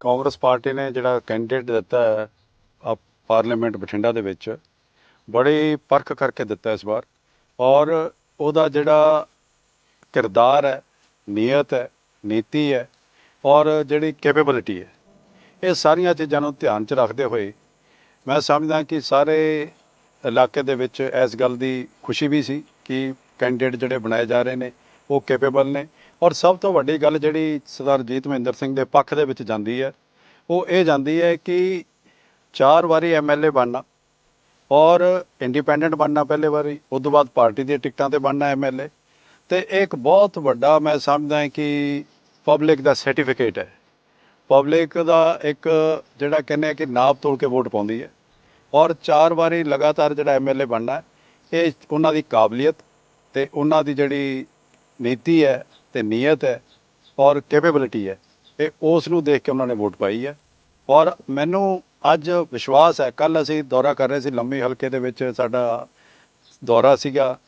Congress party ਨੇ ਜਿਹੜਾ candidate ਦਿੱਤਾ ਹੈ ਆ ਪਾਰਲੀਮੈਂਟ ਬਠਿੰਡਾ ਦੇ ਵਿੱਚ, ਬੜੀ ਪਰਖ ਕਰਕੇ ਦਿੱਤਾ ਇਸ ਵਾਰ। ਔਰ ਉਹਦਾ ਜਿਹੜਾ ਕਿਰਦਾਰ ਹੈ ਨੀਅਤ ਹੈ, ਨੀਤੀ ਹੈ, ਔਰ ਜਿਹੜੀ ਕੈਪੇਬਿਲਿਟੀ ਹੈ, ਇਹ ਸਾਰੀਆਂ ਚੀਜ਼ਾਂ ਨੂੰ ਧਿਆਨ 'ਚ ਰੱਖਦੇ ਹੋਏ ਮੈਂ ਸਮਝਦਾ ਕਿ ਸਾਰੇ ਇਲਾਕੇ ਦੇ ਵਿੱਚ ਇਸ ਗੱਲ ਦੀ ਖੁਸ਼ੀ ਵੀ ਸੀ ਕਿ ਕੈਂਡੀਡੇਟ ਜਿਹੜੇ ਬਣਾਏ ਜਾ ਰਹੇ ਨੇ, ਉਹ ਕੈਪੇਬਲ ਨੇ। ਔਰ ਸਭ ਤੋਂ ਵੱਡੀ ਗੱਲ ਜਿਹੜੀ ਸਰਦਾਰ ਜੀਤ ਮਹਿੰਦਰ ਸਿੰਘ ਦੇ ਪੱਖ ਦੇ ਵਿੱਚ ਜਾਂਦੀ ਹੈ, ਉਹ ਇਹ ਜਾਂਦੀ ਹੈ ਕਿ ਚਾਰ ਵਾਰੀ ਐਮਐਲਏ ਬਣਨਾ ਔਰ ਇੰਡੀਪੈਂਡੈਂਟ ਬਣਨਾ ਪਹਿਲੇ ਵਾਰੀ, ਉਸ ਤੋਂ ਬਾਅਦ ਪਾਰਟੀ ਦੀਆਂ ਟਿਕਟਾਂ ਤੇ ਬਣਨਾ ਐਮਐਲਏ ਤੇ ਇਹ ਇੱਕ ਬਹੁਤ ਵੱਡਾ ਮੈਂ ਸਮਝਦਾ ਹਾਂ ਕਿ ਪਬਲਿਕ ਦਾ ਸਰਟੀਫਿਕੇਟ ਹੈ। ਪਬਲਿਕ ਦਾ ਇੱਕ ਜਿਹੜਾ ਕਹਿੰਦੇ ਆ ਕਿ ਨਾਪ ਤੋਲ ਕੇ ਵੋਟ ਪਾਉਂਦੀ ਹੈ ਔਰ ਚਾਰ ਵਾਰੀ ਲਗਾਤਾਰ ਜਿਹੜਾ ਐਮਐਲਏ ਬਣਨਾ, ਇਹ ਉਹਨਾਂ ਦੀ ਕਾਬਲੀਅਤ ਤੇ ਉਹਨਾਂ ਦੀ ਜਿਹੜੀ ਨੀਤੀ ਹੈ ਤੇ ਨੀਅਤ ਹੈ ਔਰ ਕੈਪੇਬਿਲਿਟੀ ਹੈ ਇਹ ਉਸ ਨੂੰ ਦੇਖ ਕੇ ਉਹਨਾਂ ਨੇ ਵੋਟ ਪਾਈ ਹੈ। ਔਰ ਮੈਨੂੰ ਅੱਜ ਵਿਸ਼ਵਾਸ ਹੈ ਕੱਲ ਅਸੀਂ ਦੌਰਾ ਕਰ ਰਹੇ ਸੀ, ਲੰਮੀ ਹਲਕੇ ਦੇ ਵਿੱਚ ਸਾਡਾ ਦੌਰਾ ਸੀਗਾ,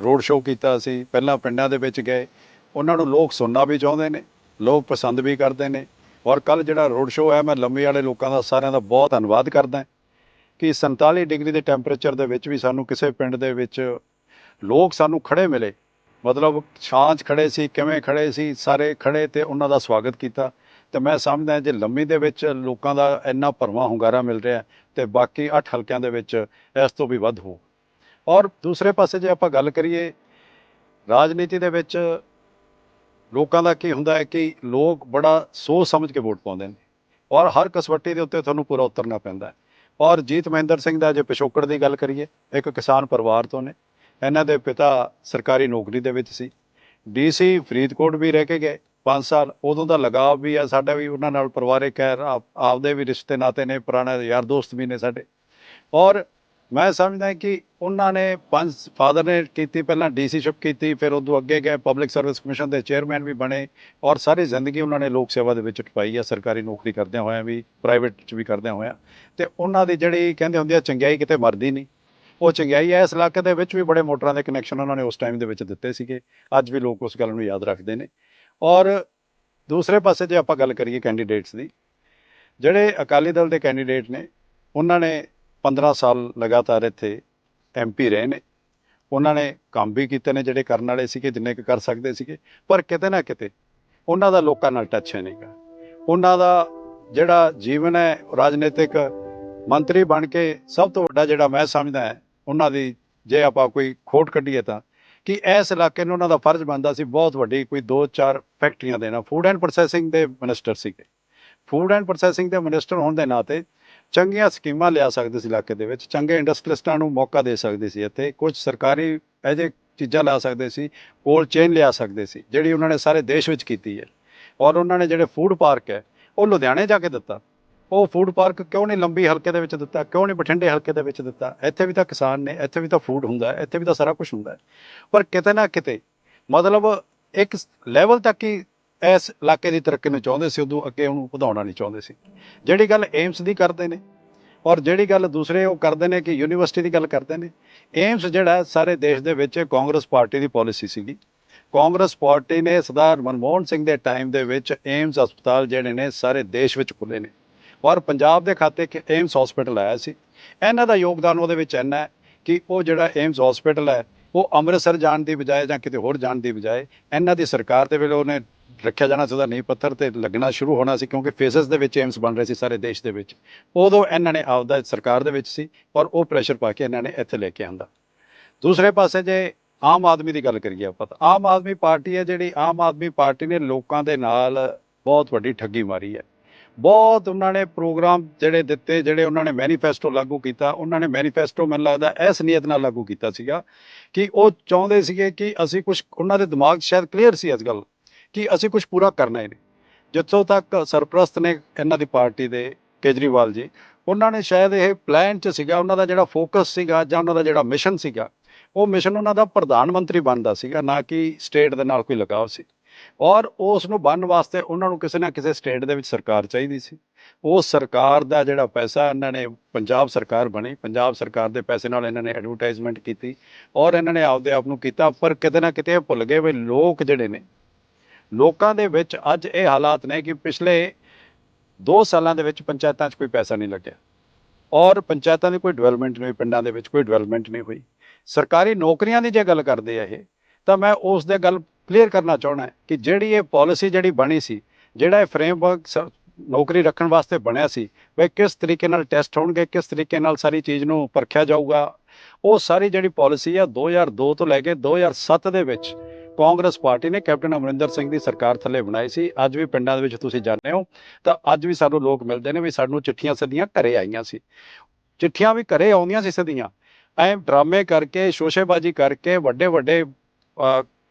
ਰੋਡ ਸ਼ੋਅ ਕੀਤਾ ਅਸੀਂ, ਪਹਿਲਾਂ ਪਿੰਡਾਂ ਦੇ ਵਿੱਚ ਗਏ। ਉਹਨਾਂ ਨੂੰ ਲੋਕ ਸੁਣਨਾ ਵੀ ਚਾਹੁੰਦੇ ਨੇ, ਲੋਕ ਪਸੰਦ ਵੀ ਕਰਦੇ ਨੇ। ਔਰ ਕੱਲ ਜਿਹੜਾ ਰੋਡ ਸ਼ੋਅ ਹੈ, ਮੈਂ ਲੰਮੀ ਵਾਲੇ ਲੋਕਾਂ ਦਾ ਸਾਰਿਆਂ ਦਾ ਬਹੁਤ ਧੰਨਵਾਦ ਕਰਦਾ ਕਿ 47 ਡਿਗਰੀ ਦੇ ਟੈਂਪਰੇਚਰ ਦੇ ਵਿੱਚ ਵੀ ਸਾਨੂੰ ਕਿਸੇ ਪਿੰਡ ਦੇ ਵਿੱਚ ਲੋਕ ਸਾਨੂੰ ਖੜੇ ਮਿਲੇ। ਮਤਲਬ ਛਾਂ 'ਚ ਖੜੇ ਸੀ, ਕਿਵੇਂ ਖੜੇ ਸੀ, ਸਾਰੇ ਖੜੇ ਤੇ ਉਹਨਾਂ ਦਾ ਸਵਾਗਤ ਕੀਤਾ। ਤੇ ਮੈਂ ਸਮਝਦਾ ਜੇ ਲੰਮੀ ਦੇ ਵਿੱਚ ਲੋਕਾਂ ਦਾ ਇੰਨਾ ਭਰਵਾਂ ਹੁੰਗਾਰਾ ਮਿਲ ਰਿਹਾ ਤੇ ਬਾਕੀ 8 ਹਲਕਿਆਂ ਦੇ ਵਿੱਚ ਇਸ ਤੋਂ ਵੀ ਵੱਧ ਹੋ। ਔਰ ਦੂਸਰੇ ਪਾਸੇ ਜੇ ਆਪਾਂ ਗੱਲ ਕਰੀਏ, ਰਾਜਨੀਤੀ ਦੇ ਵਿੱਚ ਲੋਕਾਂ ਦਾ ਕੀ ਹੁੰਦਾ ਹੈ ਕਿ ਲੋਕ ਬੜਾ ਸੋਚ ਸਮਝ ਕੇ ਵੋਟ ਪਾਉਂਦੇ ਨੇ, ਔਰ ਹਰ ਕਸਵੱਟੀ ਦੇ ਉੱਤੇ ਤੁਹਾਨੂੰ ਪੂਰਾ ਉਤਰਨਾ ਪੈਂਦਾ ਹੈ। ਔਰ ਜੀਤ ਮਹਿੰਦਰ ਸਿੰਘ ਦਾ ਜੇ ਪਿਛੋਕੜ ਦੀ ਗੱਲ ਕਰੀਏ, ਇੱਕ ਕਿਸਾਨ ਪਰਿਵਾਰ ਤੋਂ ਨੇ ਇਹਨਾਂ ਦੇ ਪਿਤਾ ਸਰਕਾਰੀ ਨੌਕਰੀ ਦੇ ਵਿੱਚ ਸੀ। ਡੀਸੀ ਫਰੀਦਕੋਟ ਵੀ ਰਹਿ ਕੇ ਗਏ। 5 ਸਾਲ ਉਦੋਂ ਦਾ ਲਗਾਵ ਵੀ ਆ ਸਾਡਾ ਵੀ, ਉਹਨਾਂ ਨਾਲ ਪਰਿਵਾਰਿਕ ਹੈ ਆਪਦੇ ਵੀ ਰਿਸ਼ਤੇ ਨਾਤੇ ਨੇ, ਪੁਰਾਣੇ ਯਾਰ ਦੋਸਤ ਵੀ ਨੇ ਸਾਡੇ। ਔਰ ਮੈਂ ਸਮਝਦਾ ਕਿ ਉਹਨਾਂ ਨੇ ਪੰਜ, ਫਾਦਰ ਨੇ ਕੀਤੀ, ਪਹਿਲਾਂ ਡੀਸੀਸ਼ਿਪ ਕੀਤੀ, ਫਿਰ ਉਦੋਂ ਅੱਗੇ ਗਏ, ਪਬਲਿਕ ਸਰਵਿਸ ਕਮਿਸ਼ਨ ਦੇ ਚੇਅਰਮੈਨ ਵੀ ਬਣੇ। ਔਰ ਸਾਰੀ ਜ਼ਿੰਦਗੀ ਉਹਨਾਂ ਨੇ ਲੋਕ ਸੇਵਾ ਦੇ ਵਿੱਚ ਟਪਾਈ ਆ, ਸਰਕਾਰੀ ਨੌਕਰੀ ਕਰਦਿਆਂ ਹੋਇਆਂ ਵੀ, ਪ੍ਰਾਈਵੇਟ 'ਚ ਵੀ ਕਰਦਿਆਂ ਹੋਇਆਂ। ਤੇ ਉਹਨਾਂ ਦੀ ਜਿਹੜੀ ਕਹਿੰਦੇ ਹੁੰਦੇ ਆ, ਚੰਗਿਆਈ ਕਿਤੇ ਮਰਦੀ ਨਹੀਂ। ਉਹ ਚੰਗਿਆਈ ਹੈ ਇਸ ਇਲਾਕੇ ਦੇ ਵਿੱਚ ਵੀ ਬੜੇ ਮੋਟਰਾਂ ਦੇ ਕਨੈਕਸ਼ਨ ਉਹਨਾਂ ਨੇ ਉਸ ਟਾਈਮ ਦੇ ਵਿੱਚ ਦਿੱਤੇ ਸੀਗੇ। ਅੱਜ ਵੀ ਲੋਕ ਉਸ ਗੱਲ ਨੂੰ ਯਾਦ ਰੱਖਦੇ ਨੇ। ਔਰ ਦੂਸਰੇ ਪਾਸੇ ਜੇ ਆਪਾਂ ਗੱਲ ਕਰੀਏ ਕੈਂਡੀਡੇਟਸ ਦੀ, ਜਿਹੜੇ ਅਕਾਲੀ ਦਲ ਦੇ ਕੈਂਡੀਡੇਟ ਨੇ, ਉਹਨਾਂ ਨੇ 15 ਸਾਲ ਲਗਾਤਾਰ ਇੱਥੇ ਐਮਪੀ ਰਹੇ ਨੇ। ਉਹਨਾਂ ਨੇ ਕੰਮ ਵੀ ਕੀਤੇ ਨੇ ਜਿਹੜੇ ਕਰਨ ਵਾਲੇ ਸੀਗੇ, ਜਿੰਨੇ ਕੁ ਕਰ ਸਕਦੇ ਸੀਗੇ, ਪਰ ਕਿਤੇ ਨਾ ਕਿਤੇ ਉਹਨਾਂ ਦਾ ਲੋਕਾਂ ਨਾਲ ਟੱਚ ਹੈ ਨਹੀਂਗਾ ਉਹਨਾਂ ਦਾ ਜਿਹੜਾ ਜੀਵਨ ਹੈ ਰਾਜਨੀਤਿਕ ਮੰਤਰੀ ਬਣ ਕੇ ਸਭ ਤੋਂ ਵੱਡਾ ਜਿਹੜਾ ਮੈਂ ਸਮਝਦਾ ਹੈ ਉਹਨਾਂ ਦੀ ਜੇ ਆਪਾਂ ਕੋਈ ਖੋਟ ਕੱਢੀਏ ਤਾਂ, ਕਿ ਇਸ ਇਲਾਕੇ ਨੂੰ ਉਹਨਾਂ ਦਾ ਫਰਜ਼ ਬਣਦਾ ਸੀ ਬਹੁਤ ਵੱਡੀ, ਕੋਈ 2-4 ਫੈਕਟਰੀਆਂ ਦੇਣਾ ਫੂਡ ਐਂਡ ਪ੍ਰੋਸੈਸਿੰਗ ਦੇ ਮਿਨਿਸਟਰ ਸੀਗੇ। ਫੂਡ ਐਂਡ ਪ੍ਰੋਸੈਸਿੰਗ ਦੇ ਮਿਨਿਸਟਰ ਹੋਣ ਦੇ ਨਾਤੇ ਚੰਗੀਆਂ ਸਕੀਮਾਂ ਲਿਆ ਸਕਦੇ ਸੀ ਇਲਾਕੇ ਦੇ ਵਿੱਚ, ਚੰਗੇ ਇੰਡਸਟਰੀਲਿਸਟਾਂ ਨੂੰ ਮੌਕਾ ਦੇ ਸਕਦੇ ਸੀ ਇੱਥੇ, ਕੁਝ ਸਰਕਾਰੀ ਇਹਦੇ ਚੀਜ਼ਾਂ ਲਾ ਸਕਦੇ ਸੀ ਕੋਲਡ ਚੇਨ ਲਿਆ ਸਕਦੇ ਸੀ, ਜਿਹੜੀ ਉਹਨਾਂ ਨੇ ਸਾਰੇ ਦੇਸ਼ ਵਿੱਚ ਕੀਤੀ ਹੈ। ਔਰ ਉਹਨਾਂ ਨੇ ਜਿਹੜੇ ਫੂਡ ਪਾਰਕ ਹੈ, ਉਹ ਲੁਧਿਆਣੇ ਜਾ ਕੇ ਦਿੱਤਾ। ਉਹ ਫੂਡ ਪਾਰਕ ਕਿਉਂ ਨਹੀਂ ਲੰਬੀ ਹਲਕੇ ਦੇ ਵਿੱਚ ਦਿੱਤਾ? ਕਿਉਂ ਨਹੀਂ ਬਠਿੰਡੇ ਹਲਕੇ ਦੇ ਵਿੱਚ ਦਿੱਤਾ? ਇੱਥੇ ਵੀ ਤਾਂ ਕਿਸਾਨ ਨੇ, ਇੱਥੇ ਵੀ ਤਾਂ ਫੂਡ ਹੁੰਦਾ, ਇੱਥੇ ਵੀ ਤਾਂ ਸਾਰਾ ਕੁਝ ਹੁੰਦਾ। ਪਰ ਕਿਤੇ ਨਾ ਕਿਤੇ, ਮਤਲਬ ਇੱਕ ਲੈਵਲ ਤੱਕ ਹੀ ਇਸ ਇਲਾਕੇ ਦੀ ਤਰੱਕੀ ਨੂੰ ਚਾਹੁੰਦੇ ਸੀ, ਉਦੋਂ ਅੱਗੇ ਉਹਨੂੰ ਵਧਾਉਣਾ ਨਹੀਂ ਚਾਹੁੰਦੇ ਸੀ। ਜਿਹੜੀ ਗੱਲ ਏਮਸ ਦੀ ਕਰਦੇ ਨੇ, ਔਰ ਜਿਹੜੀ ਗੱਲ ਦੂਸਰੇ ਉਹ ਕਰਦੇ ਨੇ ਕਿ ਯੂਨੀਵਰਸਿਟੀ ਦੀ ਗੱਲ ਕਰਦੇ ਨੇ ਏਮਸ ਜਿਹੜਾ ਸਾਰੇ ਦੇਸ਼ ਦੇ ਵਿੱਚ ਕਾਂਗਰਸ ਪਾਰਟੀ ਦੀ ਪਾਲਿਸੀ ਸੀਗੀ। ਕਾਂਗਰਸ ਪਾਰਟੀ ਨੇ ਸਰਦਾਰ ਮਨਮੋਹਨ ਸਿੰਘ ਦੇ ਟਾਈਮ ਦੇ ਵਿੱਚ ਏਮਸ ਹਸਪਤਾਲ ਜਿਹੜੇ ਨੇ, ਸਾਰੇ ਦੇਸ਼ ਵਿੱਚ ਖੁੱਲੇ ਨੇ। ਔਰ ਪੰਜਾਬ ਦੇ ਖਾਤੇ ਇੱਕ ਏਮਸ ਹਸਪੀਟਲ ਆਇਆ ਸੀ। ਇਹਨਾਂ ਦਾ ਯੋਗਦਾਨ ਉਹਦੇ ਵਿੱਚ ਇੰਨਾ ਹੈ ਕਿ ਉਹ ਜਿਹੜਾ ਏਮਸ ਹਸਪੀਟਲ ਹੈ, ਉਹ ਅੰਮ੍ਰਿਤਸਰ ਜਾਣ ਦੀ ਬਜਾਏ ਜਾਂ ਕਿਤੇ ਹੋਰ ਜਾਣ ਦੀ ਬਜਾਏ ਇਹਨਾਂ ਦੀ ਸਰਕਾਰ ਦੇ ਵੇਲੇ ਉਹਨੇ ਰੱਖਿਆ ਜਾਣਾ ਸੀ, ਉਹਦਾ ਨੀਂਹ ਪੱਥਰ ਤੇ ਲੱਗਣਾ ਸ਼ੁਰੂ ਹੋਣਾ ਸੀ ਕਿਉਂਕਿ ਫੇਸਸ ਦੇ ਵਿੱਚ ਏਮਸ ਬਣ ਰਹੇ ਸੀ ਸਾਰੇ ਦੇਸ਼ ਦੇ ਵਿੱਚ। ਉਦੋਂ ਇਹਨਾਂ ਨੇ ਆਪਦਾ ਸਰਕਾਰ ਦੇ ਵਿੱਚ ਸੀ ਔਰ ਉਹ ਪ੍ਰੈਸ਼ਰ ਪਾ ਕੇ ਇਹਨਾਂ ਨੇ ਇੱਥੇ ਲੈ ਕੇ ਆਂਦਾ। ਦੂਸਰੇ ਪਾਸੇ ਜੇ ਆਮ ਆਦਮੀ ਦੀ ਗੱਲ ਕਰੀਏ ਆਪਾਂ ਤਾਂ, ਆਮ ਆਦਮੀ ਪਾਰਟੀ ਹੈ ਜਿਹੜੀ ਆਮ ਆਦਮੀ ਪਾਰਟੀ ਨੇ ਲੋਕਾਂ ਦੇ ਨਾਲ ਬਹੁਤ ਵੱਡੀ ਠੱਗੀ ਮਾਰੀ ਹੈ। ਬਹੁਤ ਉਹਨਾਂ ਨੇ ਪ੍ਰੋਗਰਾਮ ਜਿਹੜੇ ਦਿੱਤੇ, ਜਿਹੜੇ ਉਹਨਾਂ ਨੇ ਮੈਨੀਫੈਸਟੋ ਲਾਗੂ ਕੀਤਾ, ਉਹਨਾਂ ਨੇ ਮੈਨੀਫੈਸਟੋ ਮੈਨੂੰ ਲੱਗਦਾ ਇਸ ਨੀਅਤ ਨਾਲ ਲਾਗੂ ਕੀਤਾ ਸੀਗਾ ਕਿ ਉਹ ਚਾਹੁੰਦੇ ਸੀਗੇ ਕਿ ਅਸੀਂ ਕੁਝ ਉਹਨਾਂ ਦੇ ਦਿਮਾਗ ਸ਼ਾਇਦ ਕਲੀਅਰ ਸੀ ਇਸ ਗੱਲ, ਕਿ ਅਸੀਂ ਕੁਝ ਪੂਰਾ ਕਰਨਾ ਹੀ ਨਹੀਂ। ਜਿੱਥੋਂ ਤੱਕ ਸਰਪ੍ਰਸਤ ਨੇ ਇਹਨਾਂ ਦੀ ਪਾਰਟੀ ਦੇ ਕੇਜਰੀਵਾਲ ਜੀ, ਉਹਨਾਂ ਨੇ ਸ਼ਾਇਦ ਇਹ ਪਲਾਨ 'ਚ ਸੀਗਾ, ਉਹਨਾਂ ਦਾ ਜਿਹੜਾ ਫੋਕਸ ਸੀਗਾ ਜਾਂ ਉਹਨਾਂ ਦਾ ਜਿਹੜਾ ਮਿਸ਼ਨ ਸੀਗਾ, ਉਹ ਮਿਸ਼ਨ ਉਹਨਾਂ ਦਾ ਪ੍ਰਧਾਨ ਮੰਤਰੀ ਬਣਦਾ ਸੀਗਾ, ਨਾ ਕਿ ਸਟੇਟ ਦੇ ਨਾਲ ਕੋਈ ਲਗਾਵ ਸੀ। ਔਰ ਉਸ ਨੂੰ ਬਣਨ ਵਾਸਤੇ ਉਹਨਾਂ ਨੂੰ ਕਿਸੇ ਨਾ ਕਿਸੇ ਸਟੇਟ ਦੇ ਵਿੱਚ ਸਰਕਾਰ ਚਾਹੀਦੀ ਸੀ। ਉਹ ਸਰਕਾਰ ਦਾ ਜਿਹੜਾ ਪੈਸਾ ਇਹਨਾਂ ਨੇ, ਪੰਜਾਬ ਸਰਕਾਰ ਬਣੀ। ਪੰਜਾਬ ਸਰਕਾਰ ਦੇ ਪੈਸੇ ਨਾਲ ਇਹਨਾਂ ਨੇ ਐਡਵਰਟਾਈਜ਼ਮੈਂਟ ਕੀਤੀ ਔਰ ਇਹਨਾਂ ਨੇ ਆਪਦੇ ਆਪ ਨੂੰ ਕੀਤਾ। ਪਰ ਕਿਤੇ ਨਾ ਕਿਤੇ ਇਹ ਭੁੱਲ ਗਏ ਵੀ ਲੋਕ ਜਿਹੜੇ ਨੇ, ਲੋਕਾਂ ਦੇ ਵਿੱਚ ਅੱਜ ਇਹ ਹਾਲਾਤ ਨੇ ਕਿ ਪਿਛਲੇ 2 ਸਾਲਾਂ ਦੇ ਵਿੱਚ ਪੰਚਾਇਤਾਂ 'ਚ ਕੋਈ ਪੈਸਾ ਨਹੀਂ ਲੱਗਿਆ ਔਰ ਪੰਚਾਇਤਾਂ ਦੀ ਕੋਈ ਡਿਵੈਲਪਮੈਂਟ ਨਹੀਂ ਹੋਈ, ਪਿੰਡਾਂ ਦੇ ਵਿੱਚ ਕੋਈ ਡਿਵੈਲਪਮੈਂਟ ਨਹੀਂ ਹੋਈ। ਸਰਕਾਰੀ ਨੌਕਰੀਆਂ ਦੀ ਜੇ ਗੱਲ ਕਰਦੇ ਆ ਇਹ, ਤਾਂ ਮੈਂ ਉਸ ਦੇ ਗੱਲ ਕਲੀਅਰ ਕਰਨਾ ਚਾਹਣਾ ਕਿ ਜਿਹੜੀ ਇਹ ਪਾਲਿਸੀ ਜਿਹੜੀ ਬਣੀ ਸੀ, ਜਿਹੜਾ ਇਹ ਫਰੇਮਵਰਕ ਨੌਕਰੀ ਰੱਖਣ ਵਾਸਤੇ ਬਣਿਆ ਸੀ, ਵੀ ਕਿਸ ਤਰੀਕੇ ਨਾਲ ਟੈਸਟ ਹੋਣਗੇ, ਕਿਸ ਤਰੀਕੇ ਨਾਲ ਸਾਰੀ ਚੀਜ਼ ਨੂੰ ਪਰਖਿਆ ਜਾਊਗਾ, ਉਹ ਸਾਰੀ ਜਿਹੜੀ ਪਾਲਿਸੀ ਆ 2002 ਤੋਂ ਲੈ ਕੇ 2007 ਦੇ ਵਿੱਚ ਕਾਂਗਰਸ ਪਾਰਟੀ ਨੇ ਕੈਪਟਨ ਅਮਰਿੰਦਰ ਸਿੰਘ ਦੀ ਸਰਕਾਰ ਥੱਲੇ ਬਣਾਈ ਸੀ। ਅੱਜ ਵੀ ਪਿੰਡਾਂ ਦੇ ਵਿੱਚ ਤੁਸੀਂ ਜਾਂਦੇ ਹੋ, ਤਾਂ ਅੱਜ ਵੀ ਸਾਨੂੰ ਲੋਕ ਮਿਲਦੇ ਨੇ ਵੀ ਸਾਨੂੰ ਚਿੱਠੀਆਂ ਸਦੀਆਂ ਘਰੇ ਆਈਆਂ ਸੀ। ਚਿੱਠੀਆਂ ਵੀ ਘਰੇ ਆਉਂਦੀਆਂ ਸੀ ਸਦੀਆਂ ਐਂ ਡਰਾਮੇ ਕਰਕੇ, ਸ਼ੋਸ਼ੇਬਾਜ਼ੀ ਕਰਕੇ ਵੱਡੇ ਵੱਡੇ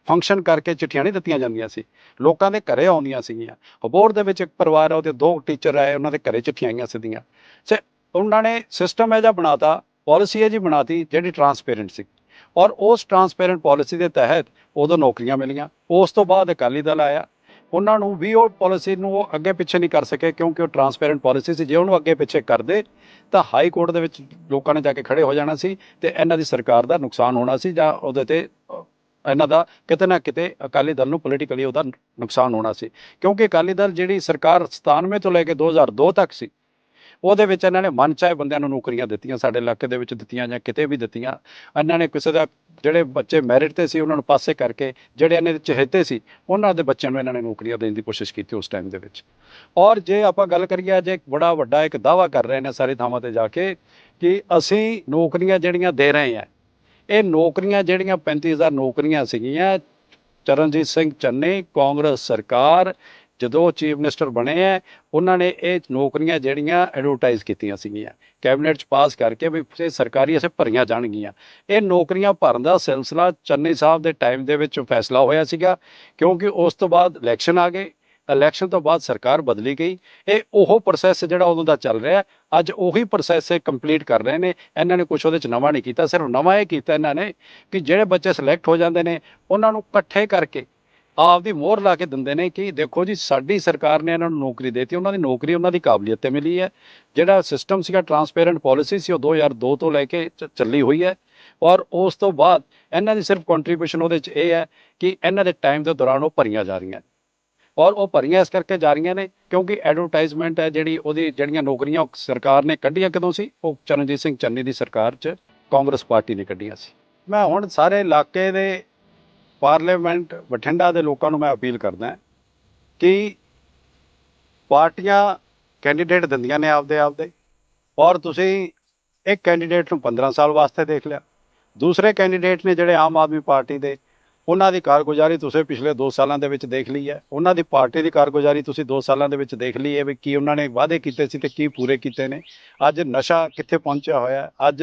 ਫੰਕਸ਼ਨ ਕਰਕੇ ਚਿੱਠੀਆਂ ਨਹੀਂ ਦਿੱਤੀਆਂ ਜਾਂਦੀਆਂ ਸੀ। ਲੋਕਾਂ ਦੇ ਘਰੇ ਆਉਂਦੀਆਂ ਸੀਗੀਆਂ। ਹਬੋਰ ਦੇ ਵਿੱਚ ਇੱਕ ਪਰਿਵਾਰ ਆ, ਉਹਦੇ ਦੋ ਟੀਚਰ ਆਏ, ਉਹਨਾਂ ਦੇ ਘਰੇ ਚਿੱਠੀਆਂ ਆਈਆਂ ਸਿੱਧੀਆਂ। ਸੇ, ਉਹਨਾਂ ਨੇ ਸਿਸਟਮ ਇਹ ਜਿਹਾ ਬਣਾਤਾ ਪਾਲਿਸੀ ਇਹ ਜੀ ਬਣਾਤੀ, ਜਿਹੜੀ ਟਰਾਂਸਪੇਰੈਂਟ ਸੀ। ਔਰ ਉਸ ਟਰਾਂਸਪੇਰੈਂਟ ਪਾਲਿਸੀ ਦੇ ਤਹਿਤ ਉਦੋਂ ਨੌਕਰੀਆਂ ਮਿਲੀਆਂ। ਉਸ ਤੋਂ ਬਾਅਦ ਅਕਾਲੀ ਦਲ ਆਇਆ। ਉਹਨਾਂ ਨੂੰ ਵੀ ਉਹ ਪਾਲਿਸੀ ਨੂੰ ਉਹ ਅੱਗੇ ਪਿੱਛੇ ਨਹੀਂ ਕਰ ਸਕੇ, ਕਿਉਂਕਿ ਉਹ ਟਰਾਂਸਪੇਰੈਂਟ ਪਾਲਿਸੀ ਸੀ। ਜੇ ਉਹਨੂੰ ਅੱਗੇ ਪਿੱਛੇ ਕਰਦੇ, ਤਾਂ ਹਾਈ ਕੋਰਟ ਦੇ ਵਿੱਚ ਲੋਕਾਂ ਨੇ ਜਾ ਕੇ ਖੜੇ ਹੋ ਜਾਣਾ ਸੀ ਤੇ ਇਹਨਾਂ ਦੀ ਸਰਕਾਰ ਦਾ ਨੁਕਸਾਨ ਹੋਣਾ ਸੀ ਜਾਂ ਉਹਦੇ ਤੇ ਇਹਨਾਂ ਦਾ ਕਿਤੇ ਨਾ ਕਿਤੇ ਅਕਾਲੀ ਦਲ ਨੂੰ ਪੋਲੀਟੀਕਲੀ ਉਹਦਾ ਨੁਕਸਾਨ ਹੋਣਾ ਸੀ। ਕਿਉਂਕਿ ਅਕਾਲੀ ਦਲ ਜਿਹੜੀ ਸਰਕਾਰ 97 ਤੋਂ ਲੈ ਕੇ 2002 ਤੱਕ ਸੀ, ਉਹਦੇ ਵਿੱਚ ਇਹਨਾਂ ਨੇ ਮਨ ਚਾਹੇ ਬੰਦਿਆਂ ਨੂੰ ਨੌਕਰੀਆਂ ਦਿੱਤੀਆਂ, ਸਾਡੇ ਇਲਾਕੇ ਦੇ ਵਿੱਚ ਦਿੱਤੀਆਂ ਜਾਂ ਕਿਤੇ ਵੀ ਦਿੱਤੀਆਂ, ਇਹਨਾਂ ਨੇ ਕਿਸੇ ਦਾ ਜਿਹੜੇ ਬੱਚੇ ਮੈਰਿਟ ਤੇ ਸੀ ਉਹਨਾਂ ਨੂੰ ਪਾਸੇ ਕਰਕੇ ਜਿਹੜੇ ਇਹਨਾਂ ਦੇ ਚਹੇਤੇ ਸੀ, ਉਹਨਾਂ ਦੇ ਬੱਚਿਆਂ ਨੂੰ ਇਹਨਾਂ ਨੇ ਨੌਕਰੀਆਂ ਦੇਣ ਦੀ ਕੋਸ਼ਿਸ਼ ਕੀਤੀ ਉਸ ਟਾਈਮ ਦੇ ਵਿੱਚ। ਔਰ ਜੇ ਆਪਾਂ ਗੱਲ ਕਰੀਏ ਜੇ ਬੜਾ ਵੱਡਾ ਇੱਕ ਦਾਵਾ ਕਰ ਰਹੇ ਨੇ ਸਾਰੇ ਥਾਵਾਂ ਤੇ ਜਾ ਕੇ ਕਿ ਅਸੀਂ ਨੌਕਰੀਆਂ ਜਿਹੜੀਆਂ ਦੇ ਰਹੇ ਹਾਂ ਇਹ ਨੌਕਰੀਆਂ ਜਿਹੜੀਆਂ 35000 ਨੌਕਰੀਆਂ ਸੀਗੀਆਂ, ਚਰਨਜੀਤ ਸਿੰਘ ਚੰਨੀ, ਕਾਂਗਰਸ ਸਰਕਾਰ, ਜਦੋਂ ਚੀਫ ਮਿਨਿਸਟਰ ਬਣੇ ਆ ਉਹਨਾਂ ਨੇ ਇਹ ਨੌਕਰੀਆਂ ਜਿਹੜੀਆਂ ਐਡਵਰਟਾਈਜ਼ ਕੀਤੀਆਂ ਸੀਗੀਆਂ। ਕੈਬਨਿਟ ਚ ਪਾਸ ਕਰਕੇ ਵੀ ਇਹ ਸਰਕਾਰੀ ਅਸੇ ਭਰੀਆਂ ਜਾਣਗੀਆਂ। ਇਹ ਨੌਕਰੀਆਂ ਭਰਨ ਦਾ ਸਿਲਸਿਲਾ ਚੰਨੀ ਸਾਹਿਬ ਦੇ ਟਾਈਮ ਦੇ ਵਿੱਚ ਫੈਸਲਾ ਹੋਇਆ ਸੀਗਾ, ਕਿਉਂਕਿ ਉਸ ਤੋਂ ਬਾਅਦ ਇਲੈਕਸ਼ਨ ਆ ਗਏ ਇਲੈਕਸ਼ਨ ਤੋਂ ਬਾਅਦ ਸਰਕਾਰ ਬਦਲੀ ਗਈ। ਇਹ ਉਹ ਪ੍ਰੋਸੈਸ ਜਿਹੜਾ ਉਦੋਂ ਦਾ ਚੱਲ ਰਿਹਾ ਅੱਜ ਉਹੀ ਪ੍ਰੋਸੈਸ ਇਹ ਕੰਪਲੀਟ ਕਰ ਰਹੇ ਨੇ। ਇਹਨਾਂ ਨੇ ਕੁਝ ਉਹਦੇ ਚ ਨਵਾਂ ਨਹੀਂ ਕੀਤਾ, ਸਿਰਫ ਨਵਾਂ ਇਹ ਕੀਤਾ ਇਹਨਾਂ ਨੇ ਕਿ ਜਿਹੜੇ ਬੱਚੇ ਸਿਲੈਕਟ ਹੋ ਜਾਂਦੇ ਨੇ, ਉਹਨਾਂ ਨੂੰ ਇਕੱਠੇ ਕਰਕੇ ਆਪਦੀ ਮੋਹਰ ਲਾ ਕੇ ਦਿੰਦੇ ਨੇ ਕਿ ਦੇਖੋ ਜੀ, ਸਾਡੀ ਸਰਕਾਰ ਨੇ ਇਹਨਾਂ ਨੂੰ ਨੌਕਰੀ ਦੇਤੀ, ਉਹਨਾਂ ਦੀ ਨੌਕਰੀ ਉਹਨਾਂ ਦੀ ਕਾਬਲੀਅਤ ਤੇ ਮਿਲੀ ਹੈ। ਜਿਹੜਾ ਸਿਸਟਮ ਸੀਗਾ ਟਰਾਂਸਪੇਰੈਂਟ ਪਾਲਿਸੀ ਸੀ, ਉਹ 2002 ਤੋਂ ਲੈ ਕੇ ਚ- ਚੱਲੀ ਹੋਈ ਹੈ। ਔਰ ਉਸ ਤੋਂ ਬਾਅਦ ਇਹਨਾਂ ਦੀ ਸਿਰਫ ਕੰਟਰੀਬਿਊਸ਼ਨ ਉਹਦੇ ਚ ਇਹ ਹੈ ਕਿ ਇਹਨਾਂ ਦੇ ਟਾਈਮ ਦੇ ਦੌਰਾਨ ਉਹ ਭਰੀਆਂ ਜਾ ਰਹੀਆਂ ਔਰ ਉਹ ਭਰੀਆਂ ਇਸ ਕਰਕੇ ਜਾ ਰਹੀਆਂ ਨੇ ਕਿਉਂਕਿ ਐਡਵਰਟਾਈਜ਼ਮੈਂਟ ਹੈ ਜਿਹੜੀ ਉਹਦੀ ਜਿਹੜੀਆਂ ਨੌਕਰੀਆਂ ਉਹ ਸਰਕਾਰ ਨੇ ਕੱਢੀਆਂ ਕਦੋਂ ਸੀ? ਉਹ ਚਰਨਜੀਤ ਸਿੰਘ ਚੰਨੀ ਦੀ ਸਰਕਾਰ 'ਚ ਕਾਂਗਰਸ ਪਾਰਟੀ ਨੇ ਕੱਢੀਆਂ ਸੀ। ਮੈਂ ਹੁਣ ਸਾਰੇ ਇਲਾਕੇ ਦੇ ਪਾਰਲੀਮੈਂਟ ਬਠਿੰਡਾ ਦੇ ਲੋਕਾਂ ਨੂੰ ਮੈਂ ਅਪੀਲ ਕਰਦਾ ਕਿ ਪਾਰਟੀਆਂ ਕੈਂਡੀਡੇਟ ਦਿੰਦੀਆਂ ਨੇ ਆਪਦੇ ਆਪਦੇ ਔਰ ਤੁਸੀਂ ਇੱਕ ਕੈਂਡੀਡੇਟ ਨੂੰ 15 ਸਾਲ ਵਾਸਤੇ ਦੇਖ ਲਿਆ। ਦੂਸਰੇ ਕੈਂਡੀਡੇਟ ਨੇ ਜਿਹੜੇ ਆਮ ਆਦਮੀ ਪਾਰਟੀ ਦੇ ਉਹਨਾਂ ਦੀ ਕਾਰਗੁਜ਼ਾਰੀ ਤੁਸੀਂ ਪਿਛਲੇ 2 ਸਾਲਾਂ ਦੇ ਵਿੱਚ ਦੇਖ ਲਈ ਹੈ। ਉਹਨਾਂ ਦੀ ਪਾਰਟੀ ਦੀ ਕਾਰਗੁਜ਼ਾਰੀ ਤੁਸੀਂ 2 ਸਾਲਾਂ ਦੇ ਵਿੱਚ ਦੇਖ ਲਈ ਹੈ ਵੀ ਕੀ ਉਹਨਾਂ ਨੇ ਵਾਅਦੇ ਕੀਤੇ ਸੀ ਤੇ ਕੀ ਪੂਰੇ ਕੀਤੇ ਨੇ। ਅੱਜ ਨਸ਼ਾ ਕਿੱਥੇ ਪਹੁੰਚਿਆ ਹੋਇਆ ਅੱਜ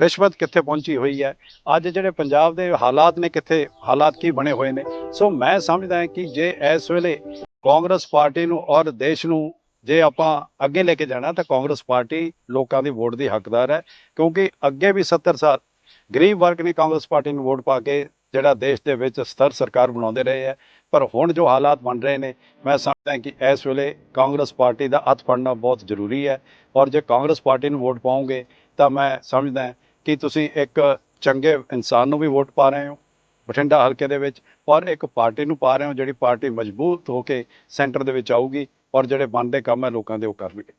ਰਿਸ਼ਵਤ ਕਿੱਥੇ ਪਹੁੰਚੀ ਹੋਈ ਹੈ? ਅੱਜ ਜਿਹੜੇ ਪੰਜਾਬ ਦੇ ਹਾਲਾਤ ਨੇ ਕਿੱਥੇ, ਹਾਲਾਤ ਕੀ ਬਣੇ ਹੋਏ ਨੇ? ਸੋ ਮੈਂ ਸਮਝਦਾ ਹਾਂ ਕਿ ਜੇ ਇਸ ਵੇਲੇ ਕਾਂਗਰਸ ਪਾਰਟੀ ਨੂੰ ਔਰ ਦੇਸ਼ ਨੂੰ ਜੇ ਆਪਾਂ ਅੱਗੇ ਲੈ ਕੇ ਜਾਣਾ ਤਾਂ ਕਾਂਗਰਸ ਪਾਰਟੀ ਲੋਕਾਂ ਦੀ ਵੋਟ ਦੀ ਹੱਕਦਾਰ ਹੈ। ਕਿਉਂਕਿ ਅੱਗੇ ਵੀ 70 ਸਾਲ ਗਰੀਬ ਵਰਗ ਨੇ ਕਾਂਗਰਸ ਪਾਰਟੀ ਨੂੰ ਵੋਟ ਪਾ ਕੇ ਜਿਹੜਾ ਦੇਸ਼ ਦੇ ਵਿੱਚ ਸਥਿਰ ਸਰਕਾਰ ਬਣਾਉਂਦੇ ਰਹੇ ਹੈ। ਪਰ ਹੁਣ ਜੋ ਹਾਲਾਤ ਬਣ ਰਹੇ ਨੇ, ਮੈਂ ਸਮਝਦਾ ਕਿ ਇਸ ਵੇਲੇ ਕਾਂਗਰਸ ਪਾਰਟੀ ਦਾ ਹੱਥ ਫੜਨਾ ਬਹੁਤ ਜ਼ਰੂਰੀ ਹੈ। ਔਰ ਜੇ ਕਾਂਗਰਸ ਪਾਰਟੀ ਨੂੰ ਵੋਟ ਪਾਉਂਗੇ ਤਾਂ ਮੈਂ ਸਮਝਦਾ ਕਿ ਤੁਸੀਂ ਇੱਕ ਚੰਗੇ ਇਨਸਾਨ ਨੂੰ ਵੀ ਵੋਟ ਪਾ ਰਹੇ ਹੋ, ਬਠਿੰਡਾ ਹਲਕੇ ਦੇ ਵਿੱਚ, ਔਰ ਇੱਕ ਪਾਰਟੀ ਨੂੰ ਪਾ ਰਹੇ ਹੋ ਜਿਹੜੀ ਪਾਰਟੀ ਮਜ਼ਬੂਤ ਹੋ ਕੇ ਸੈਂਟਰ ਦੇ ਵਿੱਚ ਆਊਗੀ, ਔਰ ਜਿਹੜੇ ਬਣਦੇ ਕੰਮ ਹੈ ਲੋਕਾਂ ਦੇ ਉਹ ਕਰਨਗੇ।